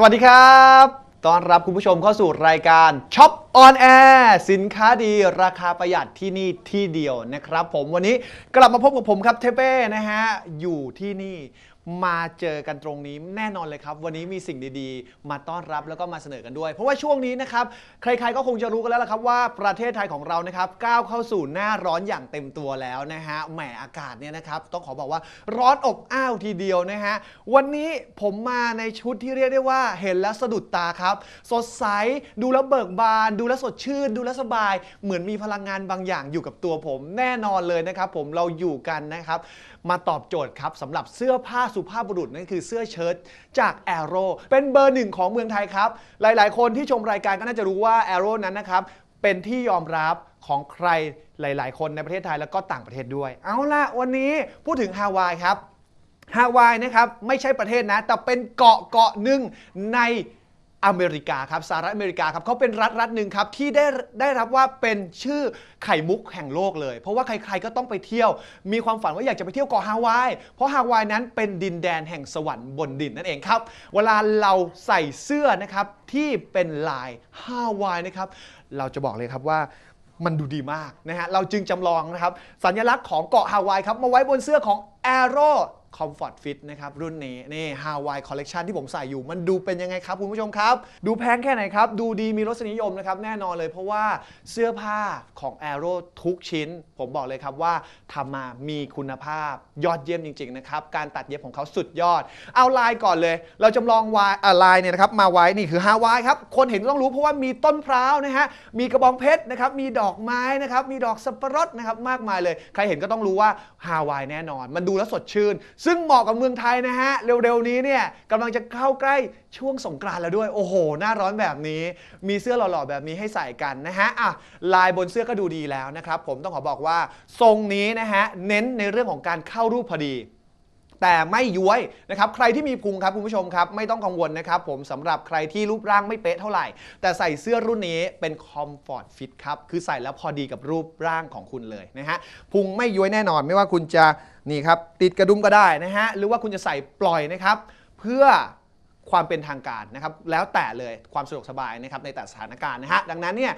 สวัสดีครับต้อนรับคุณผู้ชมเข้าสู่รายการช็อปออนแอร์สินค้าดีราคาประหยัดที่นี่ที่เดียวนะครับ ผมวันนี้กลับมาพบกับผมครับเทเป้นะฮะอยู่ที่นี่ มาเจอกันตรงนี้แน่นอนเลยครับ วันนี้มีสิ่งดีๆ มาต้อนรับแล้วก็มาเสนอกันด้วย เพราะว่าช่วงนี้นะครับ ใครๆก็คงจะรู้กันแล้วละครับว่าประเทศไทยของเรานะครับก้าวเข้าสู่หน้าร้อนอย่างเต็มตัวแล้วนะฮะแหมอากาศเนี่ยนะครับต้องขอบอกว่าร้อนอบอ้าวทีเดียวนะฮะวันนี้ผมมาในชุดที่เรียกได้ว่าเห็นแล้วสะดุดตาครับ สดใสดูแล้วเบิกบาน ดูแล้วสดชื่น ดูแล้วสบาย เหมือนมีพลังงานบางอย่างอยู่กับตัวผม แน่นอนเลยนะครับ ผมเราอยู่กันนะครับ มาตอบโจทย์ครับสำหรับเสื้อผ้าสุภาพบุรุษนั่นคือเสื้อเชิ้ตจากแอโร่เป็นเบอร์หนึ่งของเมืองไทยครับ หลาย ๆ คนที่ชมรายการก็น่าจะรู้ว่าแอโร่นั้นนะครับเป็นที่ยอมรับของใครหลาย ๆ คนในประเทศไทยแล้วก็ต่างประเทศด้วย เอาล่ะวันนี้พูดถึงฮาวายครับฮาวายนะครับไม่ใช่ประเทศนะ แต่เป็นเกาะเกาะหนึ่งใน อเมริกาครับสหรัฐอเมริกาครับเขาเป็นรัฐรัฐหนึ่งครับที่ได้ได้รับว่าเป็นชื่อไข่มุกแห่งโลกเลย เพราะว่าใครๆก็ต้องไปเที่ยว มีความฝันว่าอยากจะไปเที่ยวเกาะฮาวาย เพราะฮาวายนั้นเป็นดินแดนแห่งสวรรค์บนดินนั่นเองครับ เวลาเราใส่เสื้อนะครับที่เป็นลายฮาวายนะครับเราจะบอกเลยครับว่ามันดูดีมากนะฮะเราจึงจำลองนะครับสัญลักษณ์ของเกาะฮาวายครับมาไว้บนเสื้อของ Aero Comfort Fit นะครับ รุ่นนี้นี่ Hawaii Collection ที่ผมใส่อยู่ มันดูเป็นยังไงครับ คุณผู้ชมครับ ดูแพงแค่ไหนครับ ดูดีมีรสนิยมนะครับ แน่นอนเลยเพราะว่าเสื้อผ้าของ Aero ทุกชิ้น ผมบอกเลยครับว่าทำมามีคุณภาพยอดเยี่ยมจริง ๆ นะครับ การตัดเย็บของเขาสุดยอด เอาลายก่อนเลย เราจำลองวายลายเนี่ยนะครับมาไว้นี่คือฮาวายครับคนเห็นต้องรู้เพราะว่ามีต้นพร้าวนะฮะมีกระบองเพชรนะครับมีดอกไม้นะครับมีดอกสับปะรดนะครับมากมายเลย ใครเห็นก็ต้องรู้ว่าฮาวายแน่นอน มันดูแล้วสดชื่นซึ่งเหมาะกับเมืองไทยนะฮะ เร็วๆนี้เนี่ยกำลังจะเข้าใกล้ช่วงสงกรานต์แล้วด้วย โอ้โห หน้าร้อนแบบนี้ มีเสื้อหล่อๆแบบนี้ให้ใส่กันนะฮะอะลายบนเสื้อก็ดูดีแล้วนะครับ ผมต้องขอบอกว่าทรงนี้นะฮะ เน้นในเรื่องของการเข้ารูปพอดี แต่ไม่ย้วยนะครับใครที่มีพุงครับคุณผู้ชมครับไม่ต้องกังวลนะครับผมสำหรับใครที่รูปร่างไม่เป๊ะเท่าไหร่ แต่ใส่เสื้อรุ่นนี้เป็น Comfort Fit ครับคือใส่แล้วพอดีกับรูปร่างของคุณเลยนะฮะพุงไม่ย้วยแน่นอนไม่ว่าคุณจะนี่ครับติดกระดุมก็ได้นะฮะหรือว่าคุณจะใส่ปล่อยนะครับเพื่อความเป็นทางการนะครับแล้วแต่เลยความสะดวกสบายนะครับในแต่สถานการณ์นะฮะดังนั้นเนี่ย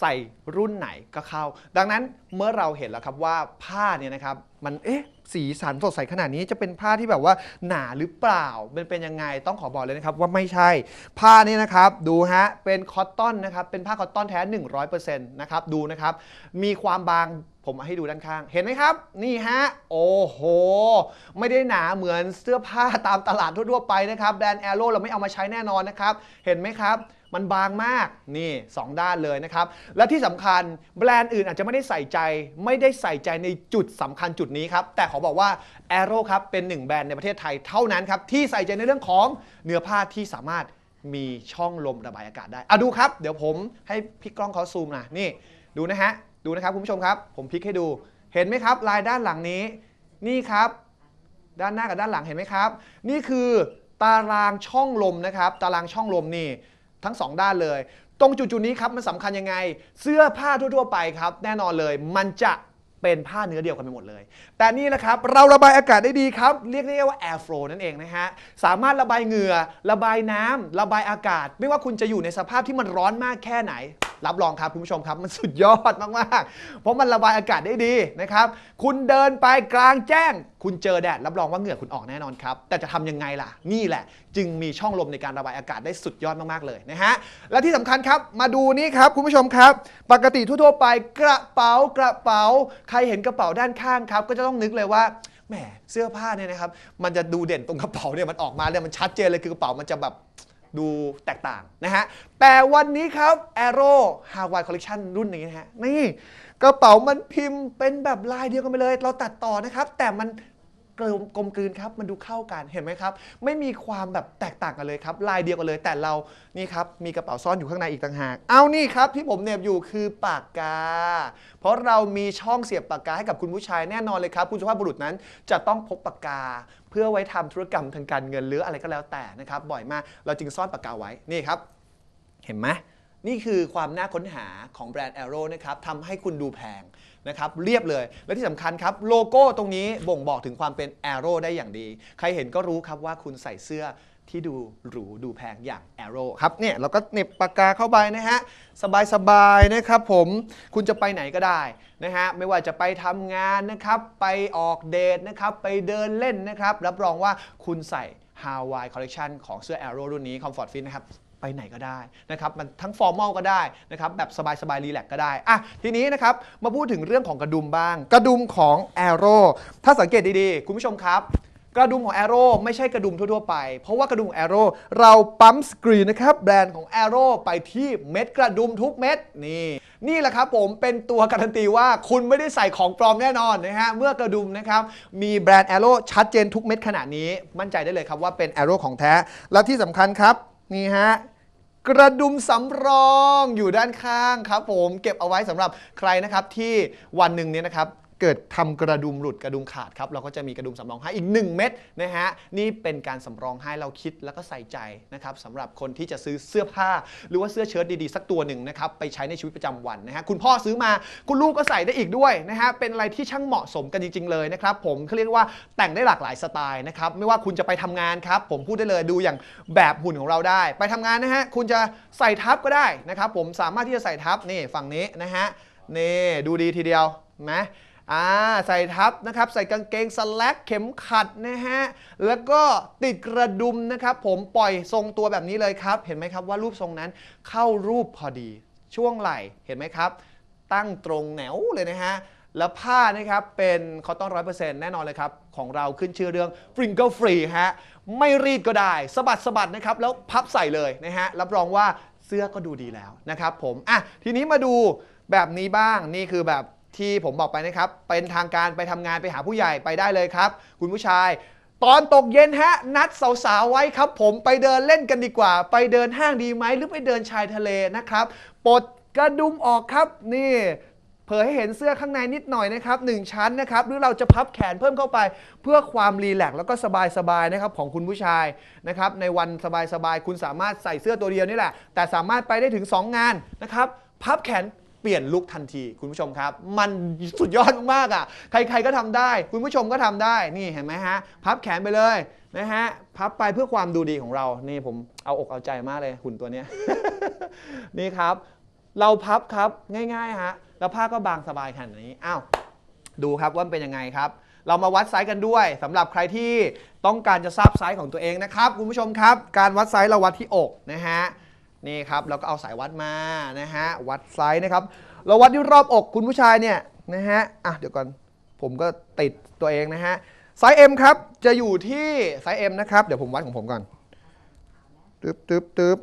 ใส่รุ่นไหนก็เข้า ดังนั้นเมื่อเราเห็นแล้วครับว่าผ้าเนี่ยนะครับมันเอ๊ะ สีสันสดใสขนาดนี้จะเป็นผ้าที่แบบว่าหนาหรือเปล่าเป็นเป็นยังไงต้องขอบอกเลยนะครับว่าไม่ใช่ ผ้านี่นะครับดูฮะเป็นคอตตอนนะครับเป็นผ้าคอตตอนแท้ 100%นะครับดูนะครับมีความบางผมให้ดูด้านข้าง เห็นไหมครับ นี่ฮะ โอ้โห ไม่ได้หนาเหมือนเสื้อผ้าตามตลาดทั่วๆไปนะครับ แบรนด์แอโร่เราไม่เอามาใช้แน่นอนนะครับ เห็นไหมครับ มันบางมากนี่สองด้านเลยนะครับ และที่สำคัญแบรนด์อื่นอาจจะไม่ได้ใส่ใจ ไม่ได้ใส่ใจในจุดสำคัญจุดนี้ครับ แต่ขอบอกว่า a อ r o ครับเป็นหนึ่งแบรนด์ในประเทศไทยเท่านั้นครับ ที่ใส่ใจในเรื่องของเนื้อผ้าที่สามารถมีช่องลมระบายอากาศได้อะดูครับ เดี๋ยวผมให้พี่กล้องเขาซูมนะนี่ดูนะฮะดูนะครับคุณผู้ชมครับ ผมพลิกให้ดูเห็นไหมครับ ลายด้านหลังนี้นี่ครับ ด้านหน้ากับด้านหลังเห็นไหมครับ นี่คือตารางช่องลมนะครับ ตารางช่องลมนี่ ทั้งสองด้านเลย ตรงจุดๆนี้ครับมันสำคัญยังไง เสื้อผ้าทั่วๆไปครับ แน่นอนเลย มันจะเป็นผ้าเนื้อเดียวกันไปหมดเลย แต่นี่นะครับเราระบายอากาศได้ดีครับ เรียกได้ว่า air flow นั่นเองนะฮะ สามารถระบายเหงื่อ ระบายน้ำระบายอากาศ ไม่ว่าคุณจะอยู่ในสภาพที่มันร้อนมากแค่ไหน รับรองครับคุณผู้ชมครับมันสุดยอดมากๆ เพราะมันระบายอากาศได้ดีนะครับ คุณเดินไปกลางแจ้ง คุณเจอแดดรับรองว่าเหงื่อคุณออกแน่นอนครับ แต่จะทำยังไงล่ะ นี่แหละ จึงมีช่องลมในการระบายอากาศได้สุดยอดมากๆเลยนะฮะ และที่สำคัญครับมาดูนี่ครับคุณผู้ชมครับ ปกติทั่วๆไปกระเป๋ากระเป๋า ใครเห็นกระเป๋าด้านข้างครับก็จะต้องนึกเลยว่าแหมเสื้อผ้าเนี่ยนะครับมันจะดูเด่นตรงกระเป๋าเนี่ยมันออกมาเนี่ยมันชัดเจนเลยคือกระเป๋ามันจะแบบ ดูแตกต่างนะฮะ แต่วันนี้ครับ Aero Hawaii Collection รุ่นนี้นะฮะ นี่กระเป๋ามันพิมพ์เป็นแบบลายเดียวกันไปเลย เราตัดต่อนะครับ แต่มัน กลมกลมกลืนครับมันดูเข้ากันเห็นไหมครับ ไม่มีความแบบแตกต่างกันเลยครับลายเดียวกันเลย แต่เรานี่ครับมีกระเป๋าซ่อนอยู่ข้างในอีกต่างหาก เอานี่ครับที่ผมเน็บอยู่คือปากกา เพราะเรามีช่องเสียบปากกาให้กับคุณผู้ชายแน่นอนเลยครับ คุณสุภาพบุรุษนั้นจะต้องพกปากกา เพื่อไว้ทำธุรกรรมทางการเงินหรืออะไรก็แล้วแต่นะครับบ่อยมากเราจึงซ่อนปากกาไว้นี่ครับ เห็นไหมนี่คือความน่าค้นหาของแบรนด์ Arrow นะครับทำให้คุณดูแพง นะครับเรียบเลย และที่สำคัญครับโลโก้ตรงนี้บ่งบอกถึงความเป็น Arrow ได้อย่างดี ใครเห็นก็รู้ครับว่าคุณใส่เสื้อที่ดูหรูดูแพงอย่าง Arrow ครับเนี่ยเราก็เหน็บปากกาเข้าไปนะฮะ สบายๆนะครับผมคุณจะไปไหนก็ได้นะฮะไม่ว่าจะไปทำงานนะครับ ไปออกเดทนะครับ ไปเดินเล่นนะครับ รับรองว่าคุณใส่ Hawaii Collection ของเสื้อ Arrow รุ่นนี้ Comfort Fit นะครับ ไปไหนก็ได้นะครับมันทั้งฟอร์มอลก็ได้นะครับแบบสบายๆรีแลกก็ได้อะทีนี้นะครับมาพูดถึงเรื่องของกระดุมบ้าง กระดุมของ Arrow ถ้าสังเกตดีๆ คุณผู้ชมครับ กระดุมของ Arrow ไม่ใช่กระดุมทั่วๆไป เพราะว่ากระดุมของ Arrow เราปั๊มสกรีนนะครับแบรนด์ของ Arrow ไปที่เม็ดกระดุมทุกเม็ดนี่นี่แหละครับผมเป็นตัวการันตีว่าคุณไม่ได้ใส่ของปลอมแน่นอนนะฮะเมื่อกระดุมนะครับมีแบรนด์ Arrow ชัดเจนทุกเม็ดขนาดนี้ มั่นใจได้เลยครับว่าเป็น Arrow ของแท้และที่สำคัญครับนี่ฮะ กระดุมสำรองอยู่ด้านข้างครับผมเก็บเอาไว้สำหรับใครนะครับที่วันหนึ่งเนี่ยนะครับ เกิดทำกระดุมหลุดกระดุมขาดครับเราก็จะมีกระดุมสำรองให้อีก 1 เม็ดนะฮะนี่เป็นการสำรองให้เราคิดแล้วก็ใส่ใจนะครับสำหรับคนที่จะซื้อเสื้อผ้า หรือว่าเสื้อเชิ้ตดีๆ สักตัวหนึ่งนะครับไปใช้ในชีวิตประจำวันนะฮะคุณพ่อซื้อมาคุณลูกก็ใส่ได้อีกด้วยนะฮะเป็นอะไรที่ช่างเหมาะสมกันจริง ๆ เลยนะครับผมเขาเรียกว่าแต่งได้หลากหลายสไตล์นะครับไม่ว่าคุณจะไปทำงานครับผมพูดได้เลยดูอย่างแบบหุ่นของเราได้ ไปทำงานนะฮะคุณจะใส่ทับก็ได้นะครับผมสามารถที่จะใส่ทับนี่ฝั่งนี้นะฮะนี่ดูดีทีเดียวไหม อ่าใส่ทับนะครับ ใส่กางเกงสแล็กเข็มขัดนะฮะ แล้วก็ติดกระดุมนะครับ ผมปล่อยทรงตัวแบบนี้เลยครับ เห็นไหมครับว่ารูปทรงนั้นเข้ารูปพอดี ช่วงไหล่เห็นไหมครับ ตั้งตรงแนวเลยนะฮะแล้วผ้านะครับเป็นคอตตอนร้อยเปอร์เซ็นต์แน่นอนเลยครับ ของเราขึ้นชื่อเรื่อง Wrinkle Free ฮะไม่รีดก็ได้สะบัดสะบัดนะครับ แล้วพับใส่เลยนะฮะ รับรองว่าเสื้อก็ดูดีแล้วนะครับผม อะ ทีนี้มาดูแบบนี้บ้างนี่คือแบบ ที่ผมบอกไปนะครับ เป็นทางการไปทำงานไปหาผู้ใหญ่ไปได้เลยครับ คุณผู้ชาย ตอนตกเย็นฮะ นัดสาวๆไว้ครับ ผมไปเดินเล่นกันดีกว่า ไปเดินห้างดีไหมหรือไปเดินชายทะเลนะครับปลดกระดุมออกครับนี่เผยให้เห็นเสื้อข้างในนิดหน่อยนะครับหนึ่งชั้นนะครับ หรือเราจะพับแขนเพิ่มเข้าไป เพื่อความรีแลกซ์แล้วก็สบายๆนะครับของคุณผู้ชายนะครับในวันสบายๆ คุณสามารถใส่เสื้อตัวเดียวนี่แหละ แต่สามารถไปได้ถึง 2 งานนะครับ พับแขน เปลี่ยนลุคทันที คุณผู้ชมครับ มันสุดยอดมากๆอะใครๆก็ทำได้ คุณผู้ชมก็ทำได้นี่เห็นไหมฮะพับแขนไปเลยนะฮะพับไปเพื่อความดูดีของเรานี่ผมเอาอกเอาใจมากเลยหุ่นตัวเนี้ยนี่ครับ เราพับครับง่ายๆฮะแล้วผ้าก็บางสบายขนาดนี้อ้าวดูครับว่าเป็นยังไงครับ เรามาวัดไซส์กันด้วยสำหรับใครที่ต้องการจะทราบไซส์ของตัวเองนะครับคุณผู้ชมครับ การวัดไซส์เราวัดที่อกนะฮะ นี่ครับเราก็เอาสายวัดมานะฮะวัดไซส์นะครับ เราวัดที่รอบอกคุณผู้ชายเนี่ยนะฮะอะเดี๋ยวก่อนผมก็ติดตัวเองนะฮะไซส์ M ครับจะอยู่ที่ไซส์ M นะครับ เดี๋ยวผมวัดของผมก่อนตึ๊บตึ๊บตึ๊บ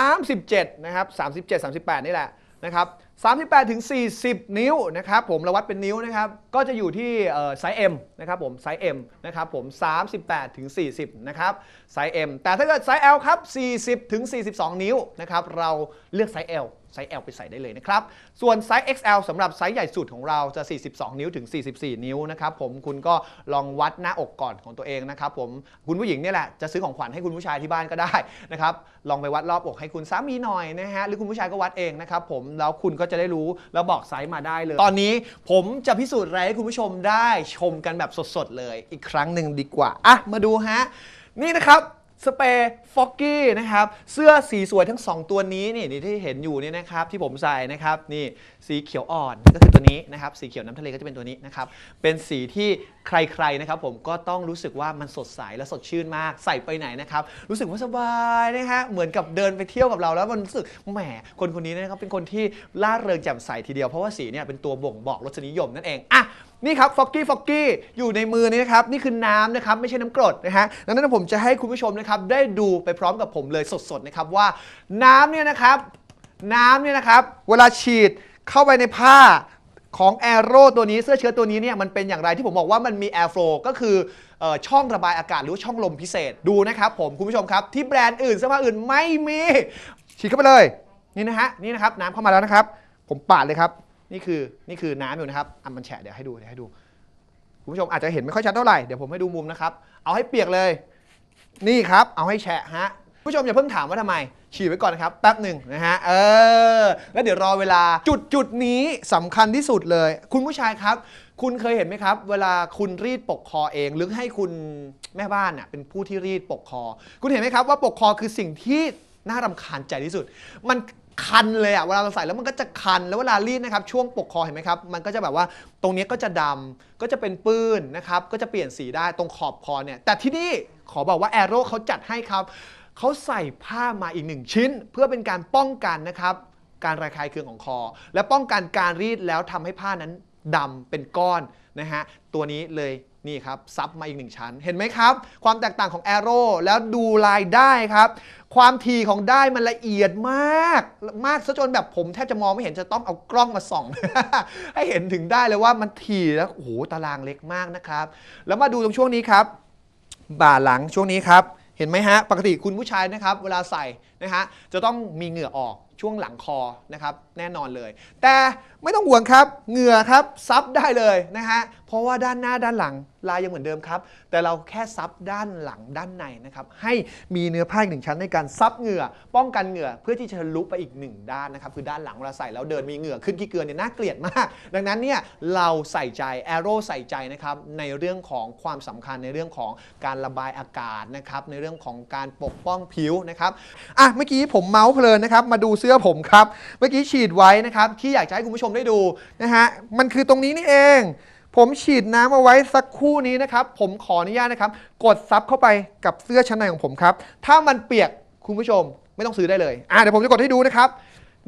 37 นะครับ 37 38 นี่แหละนะครับ 38ถึง40 นิ้วนะครับผมเราวัดเป็นนิ้วนะครับ ก็จะอยู่ที่ไซส์ M นะครับผมไซส์ M นะครับผม 38ถึง40 นะครับไซส์ M แต่ถ้าเกิดไซส์ L ครับ 40ถึง42 นิ้วนะครับเราเลือกไซส์ L ไซส์ L ไปใส่ได้เลยนะครับ ส่วนไซส์ XL สำหรับไซส์ใหญ่สุดของเราจะ 42 นิ้วถึง 44 นิ้วนะครับผม คุณก็ลองวัดหน้าอกก่อนของตัวเองนะครับผม คุณผู้หญิงเนี่ยแหละจะซื้อของขวัญให้คุณผู้ชายที่บ้านก็ได้นะครับ ลองไปวัดรอบอกให้คุณสามีหน่อยนะฮะ หรือคุณผู้ชายก็วัดเองนะครับผม แล้วคุณก็จะได้รู้แล้วบอกไซส์มาได้เลย ตอนนี้ผมจะพิสูจน์อะไรให้คุณผู้ชมได้ชมกันแบบสดๆเลย อีกครั้งหนึ่งดีกว่าอะมาดูฮะนี่นะครับ สเปรย์ฟอกกี้นะครับเสื้อสีสวยทั้ง 2 ตัวนี้นี่นี่ที่เห็นอยู่นี่นะครับที่ผมใส่นะครับนี่สีเขียวอ่อนก็คือตัวนี้นะครับสีเขียวน้ำทะเลก็จะเป็นตัวนี้นะครับเป็นสีที่ใครๆนะครับผมก็ต้องรู้สึกว่ามันสดใสและสดชื่นมากใส่ไปไหนนะครับรู้สึกว่าสบายนะฮะเหมือนกับเดินไปเที่ยวกับเราแล้วมันรู้สึกแหมคนคนนี้นะครับเป็นคนที่ล่าเริงแจ่มใสทีเดียวเพราะว่าสีเนี่ยเป็นตัวบ่งบอกรสนิยมนั่นเองอะ นี่ครับฟอกกี้ฟอกกี้อยู่ในมือนี้นะครับ นี่คือน้ำนะครับ ไม่ใช่น้ำกรดนะฮะดังนั้นผมจะให้คุณผู้ชมนะครับได้ดูไปพร้อมกับผมเลยสดๆนะครับว่าน้ำเนี่ยนะครับ น้ำเนี่ยนะครับ เวลาฉีดเข้าไปในผ้าของแอโร่ตัวนี้เสื้อเชิ้ตตัวนี้เนี่ยมันเป็นอย่างไรที่ผมบอกว่ามันมีแอร์โฟลก็คือออช่องระบายอากาศหรือช่องลมพิเศษดูนะครับผมคุณผู้ชมครับ ที่แบรนด์อื่นเสื้อผ้าอื่นไม่มี ฉีดเข้าไปเลย นี่นะฮะนี่นะครับน้ำเข้ามาแล้วนะครับ ผมปาดเลยครับ นี่คือนี่คือน้ำอยู่นะครับอะมันแฉะเดี๋ยวให้ดูเดี๋ยวให้ดูคุณผู้ชมอาจจะเห็นไม่ค่อยชัดเท่าไหร่เดี๋ยวผมให้ดูมุมนะครับเอาให้เปียกเลย นี่ครับ เอาให้แฉะฮะคุณผู้ชมอย่าเพิ่งถามว่าทำไม ฉีดไว้ก่อนนะครับ แป๊บหนึ่งนะฮะ เออ แล้วเดี๋ยวรอเวลาจุดจุดนี้สำคัญที่สุดเลย คุณผู้ชายครับ คุณเคยเห็นไหมครับ เวลาคุณรีดปกคอเองหรือให้คุณแม่บ้านน่ะเป็นผู้ที่รีดปกคอ คุณเห็นไหมครับว่าปกคอคือสิ่งที่น่ารำคาญใจที่สุด มัน คันเลยอะเวลาเราใส่แล้วมันก็จะคัน แล้วเวลารีดนะครับช่วงปกคอเห็นไหมครับ มันก็จะแบบว่าตรงนี้ก็จะดำก็จะเป็นปื้นนะครับ ก็จะเปลี่ยนสีได้ตรงขอบคอเนี่ย แต่ที่นี่ขอบอกว่าแอโร่เขาจัดให้ครับ เขาใส่ผ้ามาอีกหนึ่งชิ้น เพื่อเป็นการป้องกันนะครับ การระคายเคืองของคอ และป้องกันการรีดแล้วทำให้ผ้านั้นดำเป็นก้อนนะฮะ ตัวนี้เลย นี่ครับซับมาอีกหนึ่งชั้น เห็นไหมครับ ความแตกต่างของ Arrow แล้วดูลายได้ครับ ความถี่ของได้มันละเอียดมาก มากซะจนแบบผมแทบจะมองไม่เห็นจะต้องเอากล้องมาส่อง ให้เห็นถึงได้เลยว่ามันถี่แล้วโอ้โหตารางเล็กมากนะครับ แล้วมาดูตรงช่วงนี้ครับ บ่าหลังช่วงนี้ครับ เห็นไหมฮะ ปกติคุณผู้ชายนะครับ เวลาใส่นะฮะจะต้องมีเหงื่อออก ช่วงหลังคอนะครับแน่นอนเลย แต่ไม่ต้องห่วงครับเหงื่อครับซับได้เลยนะฮะเพราะว่าด้านหน้าด้านหลังลายยังเหมือนเดิมครับ แต่เราแค่ซับด้านหลังด้านในนะครับให้มีเนื้อผ้าอีกหนึ่งชั้นในการซับเหงื่อ ป้องกันเหงื่อเพื่อที่จะลุไปอีกหนึ่งด้านนะครับคือด้านหลังเวลาใส่แล้วเดินมีเหงื่อขึ้นขี้เกลือนเนี่ยน่าเกลียดมาก ดังนั้นเนี่ยเราใส่ใจ Arrow ใส่ใจนะครับในเรื่องของความสำคัญในเรื่องของการระบายอากาศนะครับในเรื่องของการปกป้องผิวนะครับอะเมื่อกี้ผมเมาส์เพลินนะครับมาดูเสื้อผมครับ เมื่อกี้ฉีดไว้นะครับที่อยากจะให้คุณผู้ชมได้ดูนะฮะมันคือตรงนี้นี่เอง ผมฉีดน้ำเอาไว้สักคู่นี้นะครับ ผมขออนุญาตนะครับ กดซับเข้าไปกับเสื้อชั้นในของผมครับ ถ้ามันเปียกคุณผู้ชมไม่ต้องซื้อได้เลยอะเดี๋ยวผมจะกดให้ดูนะครับ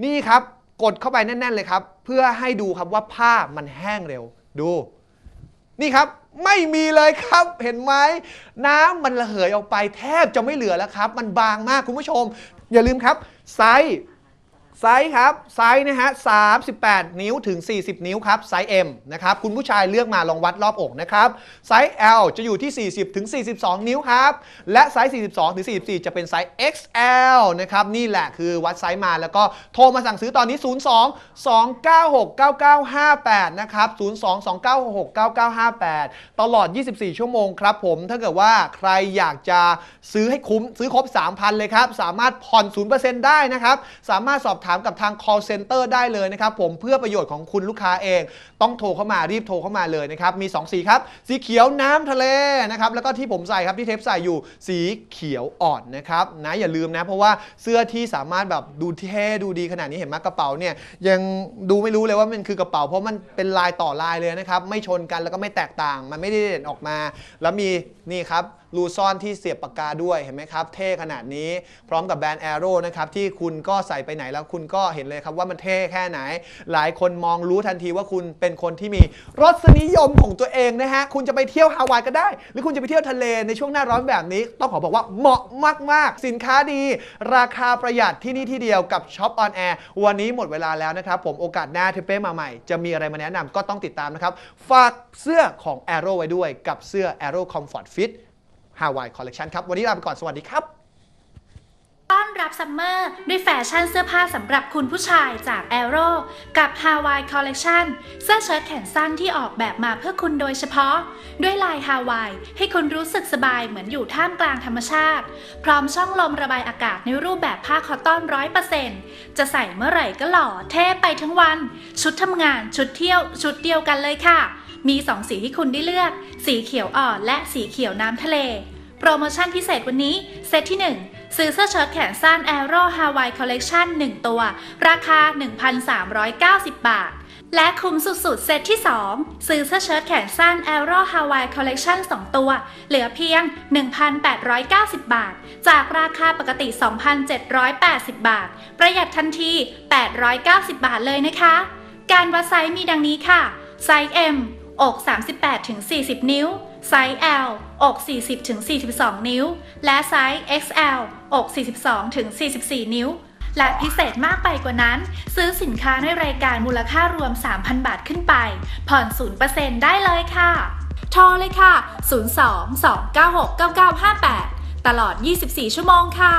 นี่ครับกดเข้าไปแน่น ๆ เลยครับ เพื่อให้ดูครับว่าผ้ามันแห้งเร็วดู นี่ครับไม่มีเลยครับเห็นไหมน้ำมันระเหยออกไปแทบจะไม่เหลือแล้วครับ มันบางมากคุณผู้ชม อย่าลืมครับไซส์ ไซส์ครับ ไซส์นะฮะ38 นิ้วถึง 40 นิ้วครับ ไซส์ M นะครับ คุณผู้ชายเลือกมาลองวัดรอบอกนะครับ ไซส์ L จะอยู่ที่ 40 ถึง 42 นิ้วครับ และไซส์ 42 ถึง 44 จะเป็นไซส์ XL นะครับ นี่แหละคือวัดไซส์มาแล้วก็โทรมาสั่งซื้อตอนนี้ 02 296 9958 นะครับ 02 296 9958 ตลอด 24 ชั่วโมงครับผม ถ้าเกิดว่าใครอยากจะซื้อให้คุ้ม ซื้อครบ 3,000 เลยครับ สามารถผ่อน 0%ได้นะครับ สามารถสอบถามามกับทาง call center ได้เลยนะครับผมเพื่อประโยชน์ของคุณลูกค้าเอง ต้องโทรเข้ามารีบโทรเข้ามาเลยนะครับ มี 2 สีครับ สีเขียวน้ำทะเลนะครับ แล้วก็ที่ผมใส่ครับที่เทปใส่อยู่สีเขียวอ่อนนะครับนะอย่าลืมนะ เพราะว่าเสื้อที่สามารถแบบดูเท่ดูดีขนาดนี้เห็นไหมกระเป๋าเนี่ยยังดูไม่รู้เลยว่ามันคือกระเป๋า เพราะมันเป็นลายต่อลายเลยนะครับไม่ชนกันแล้วก็ไม่แตกต่าง มันไม่ได้เด่นออกมา แล้วมีนี่ครับรูซ่อนที่เสียบปากกาด้วยเห็นไหมครับ เท่ขนาดนี้พร้อมกับแบรนด์ Arrow นะครับที่คุณก็ใส่ไปไหนแล้วคุณก็เห็นเลยครับว่ามันเท่แค่ไหน หลายคนมองรู้ทันทีว่าคุณเป็นคนที่มีรสนิยมของตัวเองนะฮะ คุณจะไปเที่ยวฮาวายก็ได้ หรือคุณจะไปเที่ยวทะเลในช่วงหน้าร้อนแบบนี้ ต้องขอบอกว่าเหมาะมาก ๆ สินค้าดี ราคาประหยัดที่นี่ที่เดียวกับ Shop on Air วันนี้หมดเวลาแล้วนะครับ ผมโอกาสหน้าเทปเป้มาใหม่ จะมีอะไรมาแนะนำก็ต้องติดตามนะครับ ฝากเสื้อของ Arrow ไว้ด้วยกับเสื้อ Arrow Comfort Fit Hawaii Collection ครับ วันนี้ลาไปก่อน สวัสดีครับ รับซัมเมอร์ด้วยแฟชั่นเสื้อผ้าสำหรับคุณผู้ชายจาก a อ r o กับ Hawaii Collection เสื้อเชิ้ตแขนสั้นที่ออกแบบมาเพื่อคุณโดยเฉพาะ ด้วยลายฮาวายให้คุณรู้สึกสบายเหมือนอยู่ท่ามกลางธรรมชาติ พร้อมช่องลมระบายอากาศในรูปแบบผ้าคอตตอนร้อยเปอร์เซ็นต์จะใส่เมื่อไหร่ก็หล่อเท่ไปทั้งวัน ชุดทำงานชุดเที่ยว ชุดเดียวกันเลยค่ะ มี 2 สีที่คุณได้เลือก สีเขียวอ่อนและสีเขียวน้ำทะเล โปรโมชั่นพิเศษวันนี้ เซตที่ 1 ซื้อเสื้อเชิ้ตแขนสั้น Aero Hawaii Collection 1 ตัว ราคา 1,390 บาท และคุ้มสุดๆ เซตที่ 2 ซื้อเสื้อเชิ้ตแขนสั้น Aero Hawaii Collection 2 ตัว เหลือเพียง 1,890 บาท จากราคาปกติ 2,780 บาท ประหยัดทันที 890 บาทเลยนะคะ การวัดไซส์มีดังนี้ค่ะ ไซส์ M อก 38-40 นิ้ว ไซส์ L อก 40-42 นิ้ว และไซส์ XL อก 42-44 นิ้ว และพิเศษมากไปกว่านั้น ซื้อสินค้าในรายการมูลค่ารวม 3,000 บาทขึ้นไป ผ่อน 0%ได้เลยค่ะ โทรเลยค่ะ 02 296 9958 ตลอด 24 ชั่วโมงค่ะ